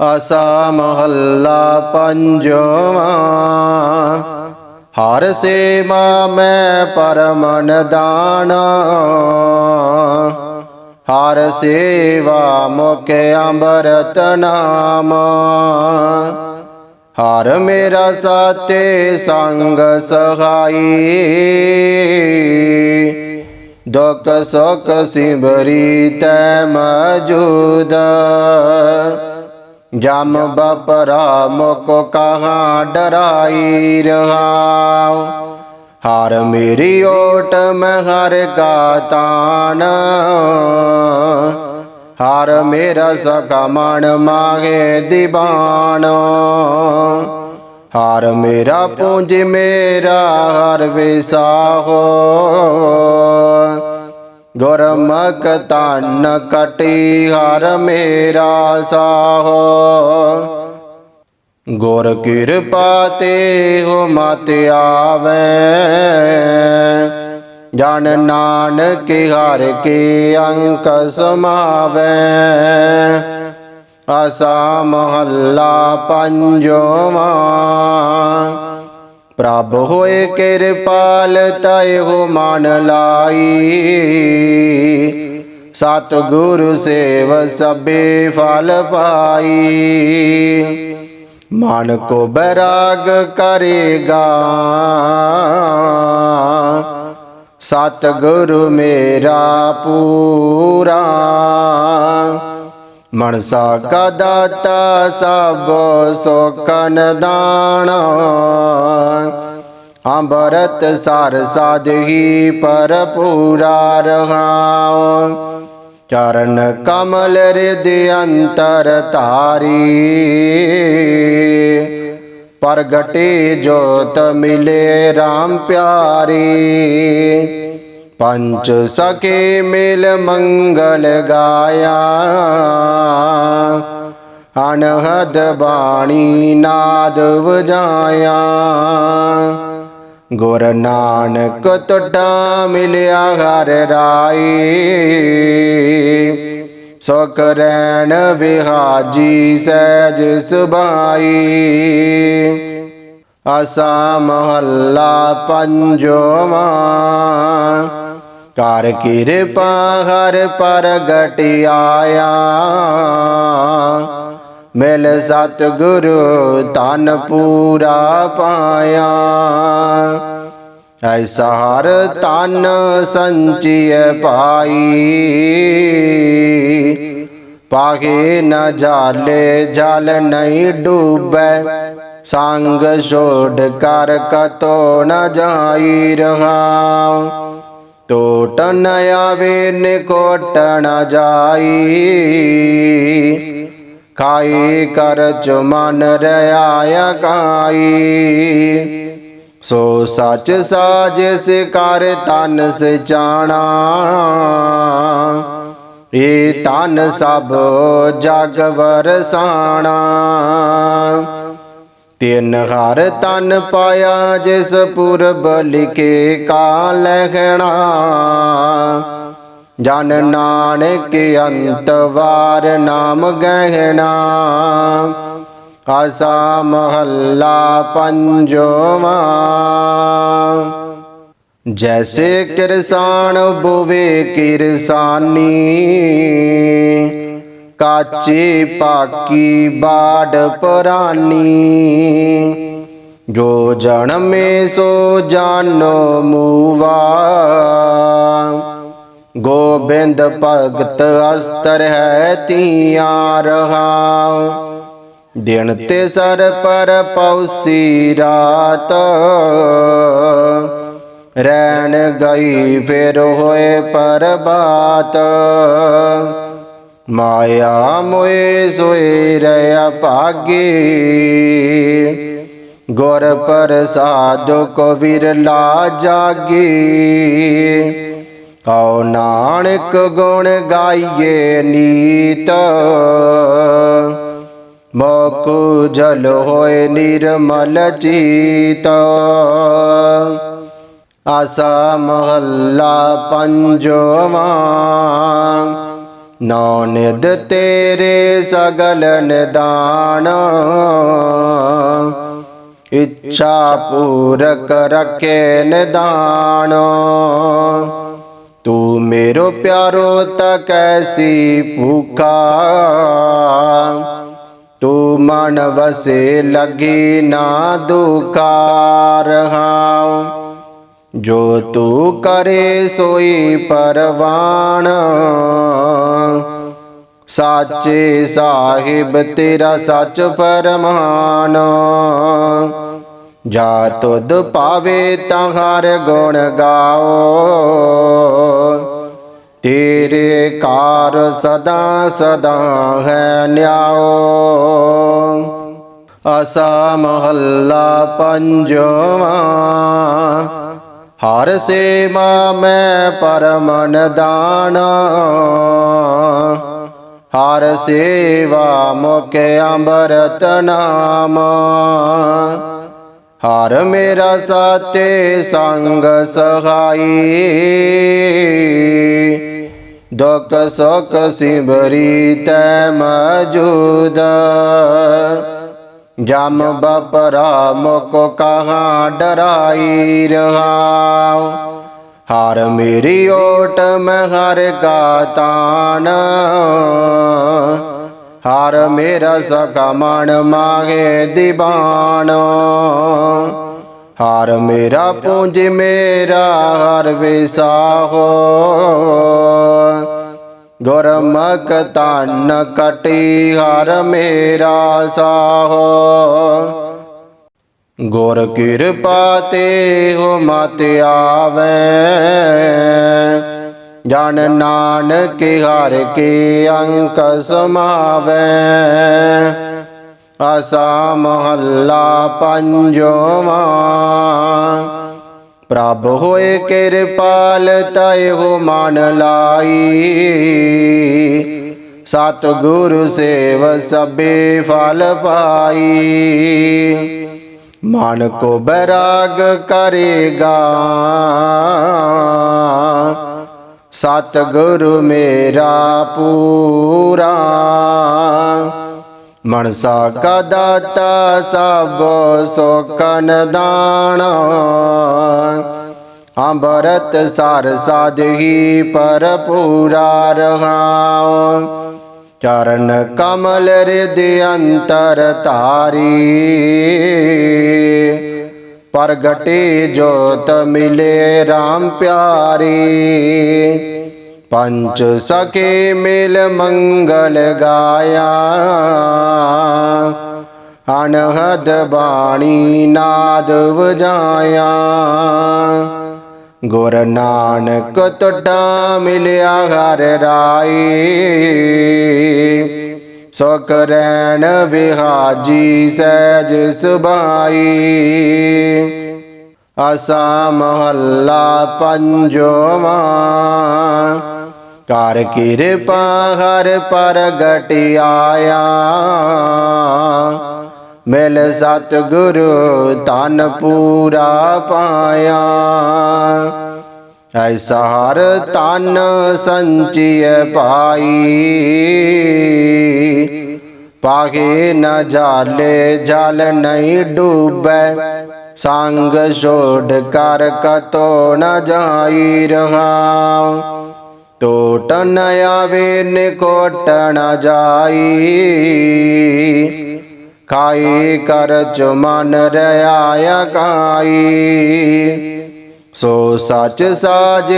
ਆਸਾ ਮਹੱਲਾ ਪੰਜਵਾਂ। ਹਰ ਸੇਵਾ ਮੈਂ ਪਰਮਨ ਦਾਣਾ। ਹਰ ਸੇਵਾ ਮੁਖ ਅੰਬਰਤ ਨਾਮ। ਹਰ ਮੇਰਾ ਸਾਤੇ ਸੰਗ ਸਹਾਈ। ਦੁਖ ਸੁਖ ਸਿਮਰੀ ਤੈ ਮਜੂਦ। ਜਮ ਬਪਰਾ ਮੁਖ ਕਹਾ ਡਰਾਈ ਰਹਾਉ। ਹਰ ਮੇਰੀ ਓਟ ਮੈਂ ਹਰ ਕਾ ਤਾਣ ਹਰ ਮੇਰਾ ਸਖਾ ਮਨ ਮਾਗੇ ਦੀਵਾਨ। ਹਰ ਮੇਰਾ ਪੂੰਜ ਮੇਰਾ ਹਰ ਵਿਸਾਹੋ ਗੁਰਮਕ ਤਨ ਕਟੀ ਹਰ ਮੇਰਾ ਸਾਹੋ। ਗੁਰ ਕਿਰਪਾ ਤੇ ਹੋ ਮਤ ਆਵੇ। ਜਨ ਨਾਨਕ ਹਰ ਕੇ ਅੰਕ ਸਮਾਵੇ। ਆਸਾ ਮਹੱਲਾ ਪੰਜਵਾਂ। ਪ੍ਰਭ ਹੋਏ ਕਿਰਪਾਲ, ਤੈ ਹੋ ਮਨ ਲਾਈ। ਸਤ ਗੁਰੂ ਸੇਵ ਸਭੇ ਫਲ ਪਾਈ। ਮਨ ਕੋ ਬਰਾਗ ਕਰੇਗਾ। ਸਤ ਗੁਰੂ ਮੇਰਾ ਪੂਰਾ। ਮਨਸਾ ਕਾ ਦਾਤਾ ਸਭ ਸੋਕਨ ਦਾਣਾ ਅੰਬਰਤ ਸਾਰ ਸਾਧਹੀ ਪਰ ਪੂਰਾ ਰਹਾਉ ਚਰਨ ਕਮਲ ਰਿਦ ਅੰਤਰ ਤਾਰੀ ਪ੍ਰਗਟੇ ਜੋਤ ਮਿਲੇ RAM ਪਿਆਰੀ। ਪੰਚ ਸਕੇ ਮਿਲ ਮੰਗਲ ਗਾਇਆ। ਅਨਹਦ ਬਾਣੀ ਨਾਦ ਵਜਾਇਆ। ਗੁਰ ਨਾਨਕ ਟੁੱਟਾ ਮਿਲਿਆ ਹਰ ਰਾਈ ਸੁਖ ਰੈਣ ਵਿਹਾਜੀ ਸਹਿਜ ਸੁਭਾਈ। ਅਸਾ ਮਹੱਲਾ ਪੰਜਵਾਂ। ਕਰ ਕਿਰਪਾ ਹਰ ਪ੍ਰਗਟ ਆਇਆ ਮਿਲ ਸਤ ਗੁਰੂ ਤਨ ਪੂਰਾ ਪਾਇਆ। ਐਸਾ ਹਰ ਤਨ ਸੰਚਿਐ ਪਾਈ ਪਾਗੇ ਨ ਜਾਲੇ, ਜਲ ਨਹੀਂ ਡੂਬੈ। ਸੰਗ ਛੋੜ ਕਰ ਕਤੋ ਨ ਜਾਈ ਰਹਾਉ ਟੋਟ ਨ ਆਵੇ ਨਿਕੋਟ ਨ ਜਾਈ। ਖਾਈ ਕਰ ਚਮਨ ਰਿਆ ਕਾਈ। ਸੋ ਸੱਚ ਸਾਜਿਸ ਕਰ ਤਨ ਸਚਾਣਾ ਏ ਤਨ ਸਭ ਜਗ ਵਰਸਾਣਾ। ਤਿਨ ਹਰ ਤਨ ਪਾਇਆ, ਜਿਸ ਪੁਰਬ ਲਿਖੇ ਕਾ ਲਹਿਣਾ ਜਨ ਨਾਨਕ ਅੰਤ ਵਾਰ ਨਾਮ ਗਹਿਣਾ। ਆਸਾ ਮਹੱਲਾ ਪੰਜਵਾਂ। ਜੈਸੇ ਕਿਰਸਾਨ ਬੋਵੇ ਕਿਰਸਾਨੀ। ਕਾਚੇ ਪਾਕੀ ਬਾੜ ਪਰਾਨੀ ਜੋ ਜਨਮੇ ਸੋ ਜਾਨੋ ਮੂਵਾ। ਗੋਬਿੰਦ ਭਗਤ ਅਸਤਰ ਹੈ ਤੀਆਂ ਰਹਾਉ ਦਿਨ ਤੇ ਸਰ ਪਰ ਪਉਸੀ ਰਾਤ। ਰਹਿਣ ਗਈ ਫਿਰ ਹੋਏ ਪਰਬਾਤ। ਮਾਇਆ ਮੋਏ ਸੋਏ ਰਿਆ ਭਾਗੇ। ਗੁਰ ਪ੍ਰਸਾਦ ਕੋ ਵਿਰਲਾ ਜਾਗੇ। ਕਉ ਨਾਨਕ ਗੁਣ ਗਾਈਏ ਨੀਤ। ਮੋਕੂ ਜਲ ਹੋਏ ਨਿਰਮਲ ਚੀਤ। ਆਸਾ ਮਹੱਲਾ ਪੰਜਵਾਂ। ਨੌ ਤੇਰੇ ਸਗਲ ਨਿਦਾਨ ਇੱਛਾ ਪੂਰਕ ਰਖੇ ਨਿਦਾਨ ਤੂੰ ਮੇਰੋ ਪਿਆਰੋ ਤਾ ਕੈਸੀ ਭੂਖਾ। ਤੂੰ ਮਨ ਵਸੇ ਲਗੀ ਨਾ ਦੁਕਾਰ ਹਾਂ। ਜੋ ਤੂੰ ਕਰੇ ਸੋਈ ਪਰਵਾਣ ਸਾਚੇ ਸਾਹਿਬ, ਤੇਰਾ ਸੱਚ ਪਰਮਾਨ ਜਾ ਤੁਧ ਪਾਵੇ ਤਾਂ ਹਰ ਗੁਣ ਗਾਓ। ਤੇਰੇ ਕਾਰ ਸਦਾ ਸਦਾ ਹੈ ਨਿਆਓ। ਅਸਾ ਮਹੱਲਾ ਪੰਜਵਾ। ਹਰ ਸੇਵਾ ਮੈਂ ਪਰਮਨ ਦਾਨਾ। ਹਰ ਸੇਵਾ ਮੁਖ ਅੰਬਰਤ ਨਾਮ। ਹਰ ਮੇਰਾ ਸਾਤੇ ਸੰਗ ਸਹਾਈ। ਦੁਖ ਸੁਖ ਸਿਮਰੀ ਤੈ ਮਜੂਦ। ਜਮ ਬਪਰਾ ਮੁਕ ਕਹਾ ਡਰਾਈ ਰਹਾਉ। ਹਰ ਮੇਰੀ ਓਟ ਮੈਂ ਹਰ ਕਾ ਤਾਨ ਹਰ ਮੇਰਾ ਸਖਾ ਮਨ ਮਾਗੇ ਦੀਵਾਨ। ਹਰ ਮੇਰਾ ਪੂੰਜ ਮੇਰਾ ਹਰ ਵਿਸਾਹੋ ਗੁਰਮੁਖ ਤਨ ਕਟੀ ਹਰ ਮੇਰਾ ਸਾਹੋ ਗੁਰ ਕਿਰਪਾ ਤੇ ਹੋ ਮਤ ਆਵੇ। ਜਨ ਨਾਨਕ ਹਰ ਕੇ ਅੰਕ ਸਮਾਵੇ। ਆਸਾ ਮਹੱਲਾ ਪੰਜਵਾ। ਪ੍ਰਭ ਹੋਏ ਕਿਰਪਾਲ, ਤੈ ਹੋ ਮਨ ਲਾਈ। ਸਤ ਗੁਰੂ ਸੇਵ ਸਭੇ ਫਲ ਪਾਈ। ਮਨ ਕੋ ਬੈਰਾਗ ਕਰੇਗਾ। ਸਤ ਗੁਰੂ ਮੇਰਾ ਪੂਰਾ। ਮਨਸਾ ਕਾ ਦਾਤਾ ਸਭ ਸੋਕਨ ਦਾਣਾ ਅੰਬਰਤ ਸਾਰ ਸਾਜਹੀ ਪਰ ਪੂਰਾ ਰਹਾਉ। ਚਰਨ ਕਮਲ ਰਿਦ ਅੰਤਰ ਧਾਰੀ। ਪ੍ਰਗਟੇ ਜੋਤ ਮਿਲੇ RAM ਪਿਆਰੀ। ਪੰਚ ਸਖੇ ਮਿਲ ਮੰਗਲ ਗਾਇਆ। ਅਨਹਦ ਬਾਣੀ ਨਾਦ ਵਜਾਇਆ। ਗੁਰ ਨਾਨਕ ਟੁੱਟਾ ਮਿਲਿਆ ਹਰ ਰਾਈ। ਸੁਖ ਰੈਣ ਵਿਹਾਜੀ ਸਹਿਜ ਸੁਭਾਈ। ਆਸਾ ਮਹੱਲਾ ਪੰਜਵਾ। ਕਰ ਕਿਰਪਾ ਹਰ ਪ੍ਰਗਟ ਆਇਆ। ਮਿਲ ਸਤ ਗੁਰੂ ਤਨ ਪੂਰਾ ਪਾਇਆ। ਐਸਾ ਹਰ ਤਨ ਸੰਚਿਐ ਪਾਈ ਪਾਗੇ ਨ ਜਾਲੇ ਜਲ ਨਹੀਂ ਡੂਬੈ ਸੰਗ ਛੋੜ ਕਰ ਕਤੋ ਨ ਜਾਈ ਰਹਾਉ ਟੋਟ ਨ ਆਵੇ ਨਿਕੋਟ ਨ ਜਾਈ ਖਾਈ ਕਰ ਚੁਮਨ ਰਿਆ ਕਾਈ ਸੋ ਸੱਚ ਸਾਜ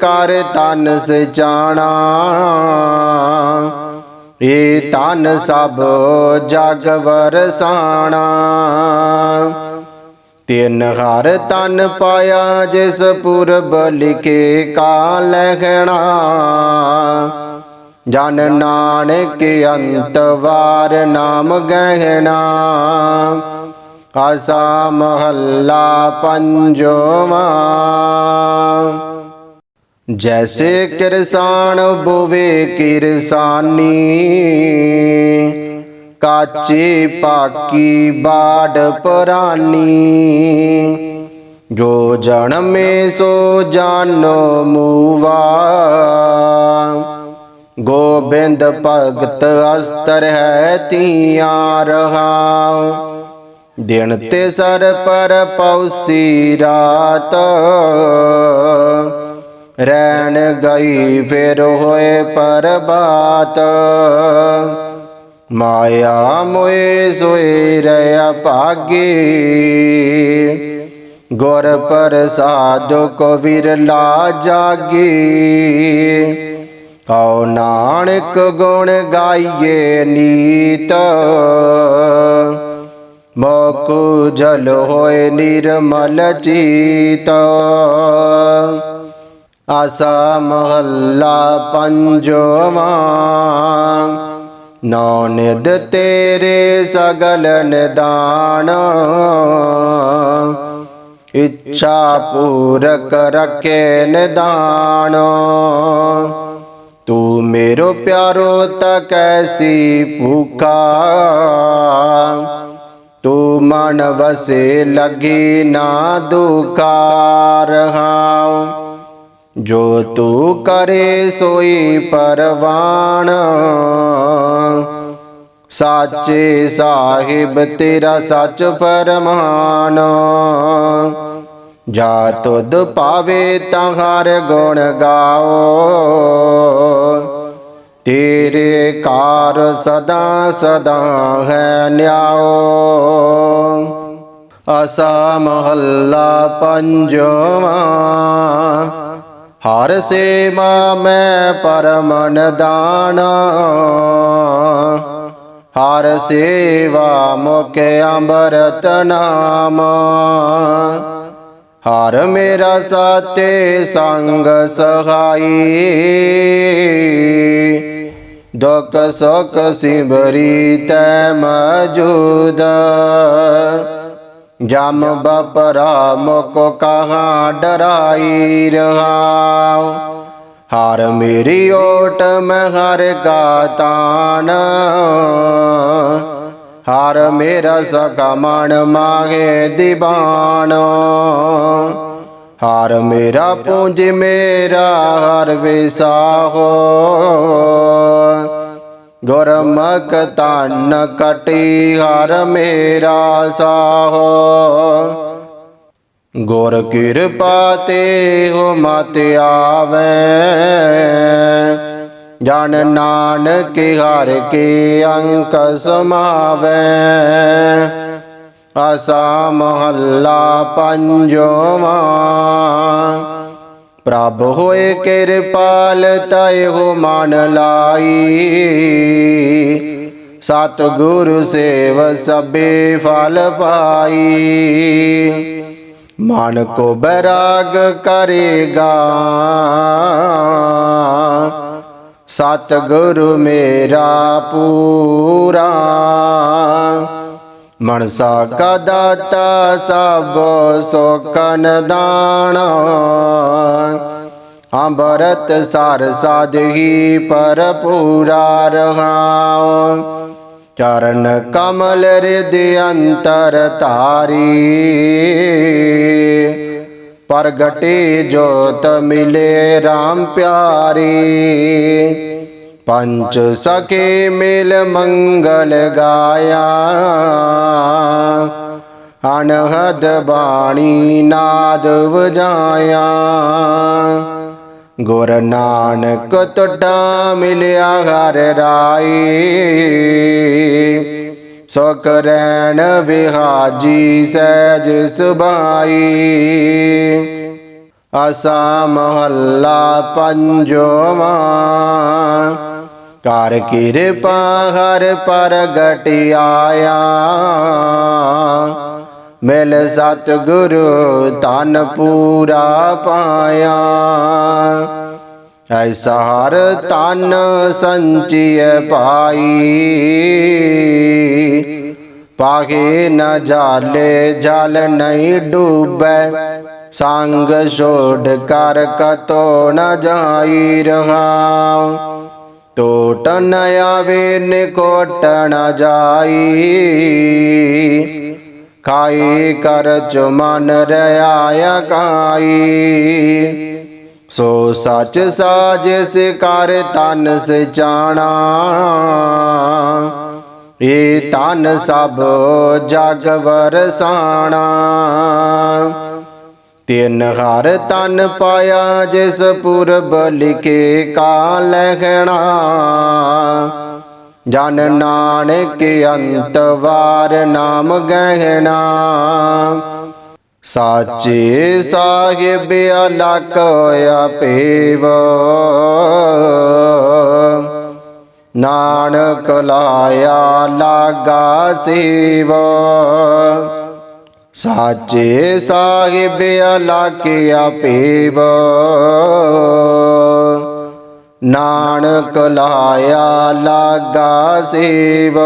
ਕਰ ਤਨ ਸਚਾਣਾ ਏ ਤਨ ਸਭ ਜਗ ਵਰਸਾਣਾ। ਤਿਨ ਹਰ ਤਨ ਪਾਇਆ ਜਿਸ ਪੁਰਬ ਲਿਖੇ ਕਾ ਲਖਣਾ ਜਨ ਨਾਨਕ ਅੰਤ ਵਾਰ ਨਾਮ ਗਹਿਣਾ। ਆਸਾ ਮਹੱਲਾ ਪੰਜਵਾ ਜੈਸੇ ਕਿਰਸਾਨ ਬੋਵੇ ਕਿਰਸਾਨੀ ਕਾਚੇ ਪਾਕੀ ਬਾੜ ਪਰਾਨੀ ਜੋ ਜਨਮੇ ਸੋ ਜਾਨੋ ਮੂਵਾ ਗੋਬਿੰਦ ਭਗਤ ਅਸਤਰ ਹੈ ਤੀਆਂ ਰਹਾਉ ਦਿਨ ਤੇ ਸਰ ਪਰ ਪੌਸੀ ਰਾਤ। ਰਹਿਣ ਗਈ ਫਿਰ ਹੋਏ ਪਰਬਾਤ। ਮਾਇਆ ਮੋਏ ਸੋਏ ਰਿਆ ਭਾਗੇ। ਗੁਰ ਪ੍ਰਸਾਦ ਕੋ ਵਿਰਲਾ ਜਾਗੇ। ਕਉ ਨਾਨਕ ਗੁਣ ਗਾਈਏ ਨੀਤ। ਮੋਕੁ ਜਲ ਹੋਏ ਨਿਰਮਲ ਚੀਤ ਆਸਾ ਮਹੱਲਾ ਪੰਜਵਾ। ਨੌ ਤੇਰੇ ਸਗਲ ਨਿਦਾਨ। ਇੱਛਾ ਪੂਰਕ ਰਖੇ ਨਿਦਾਨ। ਤੂੰ ਮੇਰੋ ਪਿਆਰੋ ਤਾ ਕੈਸੀ ਭੂਖਾ। ਮਨ ਵਸੇ ਲਗੀ ਨਾ ਦੁਕਾਰ ਹਾਉ। ਜੋ ਤੂੰ ਕਰੇ ਸੋਈ ਪਰਵਾਣ ਸਾਚੇ ਸਾਹਿਬ ਤੇਰਾ ਸੱਚ ਪਰਮਾਨ ਜਾ ਤੁਧ ਪਾਵੇ ਤਾਂ ਹਰ ਗੁਣ ਗਾਓ। ਤੇਰੇ ਕਾਰ ਸਦਾ ਸਦਾ ਹੈ ਨਿਆਓ ਆਸਾ ਮਹੱਲਾ ਪੰਜਵਾ। ਹਰ ਸੇਵਾ ਮੈਂ ਪਰਮਨ ਦਾਣਾ। ਹਰ ਸੇਵਾ ਮੁਖ ਅੰਬਰਤ ਨਾਮ। ਹਰ ਮੇਰਾ ਸਾਤੇ ਸੰਗ ਸਹਾਈ। ਦੁਖ ਸੁਖ ਸਿਮਰੀ ਤੈ ਮਜੂਦ। ਜਮ ਬਪਰਾ ਮੁਕ ਕਹਾਂ ਡਰਾਈ ਰਹਾਉ। ਹਰ ਮੇਰੀ ਓਟ ਮੈਂ ਹਰ ਕਾ ਤਾਨ ਹਰ ਮੇਰਾ ਸਖਾ ਮਨ ਮਾਗੇ ਦੀਵਾਨ। ਹਰ ਮੇਰਾ ਪੂੰਜ ਮੇਰਾ ਹਰ ਵਿਸਾਹੋ ਗੁਰਮਕ ਤਨ ਕਟੀ ਹਰ ਮੇਰਾ ਸਾਹੋ। ਗੁਰ ਕਿਰਪਾ ਤੇ ਹੋ ਮਤ ਆਵੇ। ਜਨ ਨਾਨਕ ਹਰ ਕੇ ਅੰਕ ਸਮਾਵੇ। ਆਸਾ ਮਹੱਲਾ ਪੰਜਵਾ। ਪ੍ਰਭ ਹੋਏ ਕਿਰਪਾਲ ਤੈ ਹੋ ਮਨ ਲਾਈ। ਸਤ ਗੁਰੂ ਸੇਵ ਸਭੇ ਫਲ ਪਾਈ। ਮਨ ਕੋ ਬੈਰਾਗ ਕਰੇਗਾ। ਸਤ ਗੁਰੂ ਮੇਰਾ ਪੂਰਾ। ਮਨਸਾ ਕਾ ਦਾਤਾ ਸਭ ਸੋਕਨ ਦਾਣਾ ਅੰਬਰਤ ਸਾਰ ਸਾਧਹੀ ਪਰ ਪੂਰਾ ਰਹਾਉ। ਚਰਨ ਕਮਲ ਰਿਦ ਅੰਤਰ ਧਾਰੀ। ਪ੍ਰਗਟੇ ਜੋਤ ਮਿਲੇ RAM ਪਿਆਰੀ। ਪੰਚ ਸਖੇ ਮਿਲ ਮੰਗਲ ਗਾਇਆ। ਅਨਹਦ ਬਾਣੀ ਨਾਦ ਵਜਾਇਆ। ਗੁਰ ਨਾਨਕ ਟੁੱਟਾ ਮਿਲਿਆ ਹਰ ਰਾਈ ਸੁਖ ਰੈਣ ਵਿਹਾਜੀ ਸਹਿਜ ਸੁਭਾਈ। ਅਸਾ ਮਹੱਲਾ ਪੰਜਵਾ। ਕਰ ਕਿਰਪਾ ਹਰ ਪ੍ਰਗਟ ਆਇਆ। ਮਿਲ ਸਤ ਗੁਰੂ ਤਨ ਪੂਰਾ ਪਾਇਆ। ਐਸਾ ਹਰ ਤਨ ਸੰਚਿਐ ਪਾਈ ਪਾਗੇ ਨ ਜਾਲੇ, ਜਲ ਨਹੀਂ ਡੂਬੈ। ਸੰਗ ਛੋੜ ਕਰ ਕਤੋ ਨ ਜਾਈ ਰਹਾਉ ਟੋਟ ਨ ਆਵੇ ਨਿਕੋਟ ਨ ਜਾਈ। ਖਾਈ ਕਰ ਚੁਮਨ ਰਿਆ ਕਾਈ। ਸੋ ਸੱਚ ਸਾਜਿਸ ਕਰ ਤਨ ਸਚਾਣਾ ਏ ਤਨ ਸਭ ਜਗ ਵਰਸਾਣਾ ਤਿੰਨ ਹਰ ਤਨ ਪਾਇਆ, ਜਿਸ ਪੁਰਬ ਲਿਖੇ ਕਾ ਲਖਣਾ ਜਨ ਨਾਨਕ ਅੰਤ ਵਾਰ ਨਾਮ ਗਹਿਣਾ। ਸਾਚੇ ਸਾਹਿਬ ਅਲਕ ਆਪੇਵ ਨਾਨਕ ਲਾਇਆ, ਲਾਗਾ ਸੇਵਾ। ਸਾਚੇ ਸਾਹਿਬ ਅਲਕ ਆਪੇਵ ਨਾਨਕ ਲਾਇਆ ਲਾਗਾ ਸੇਵ।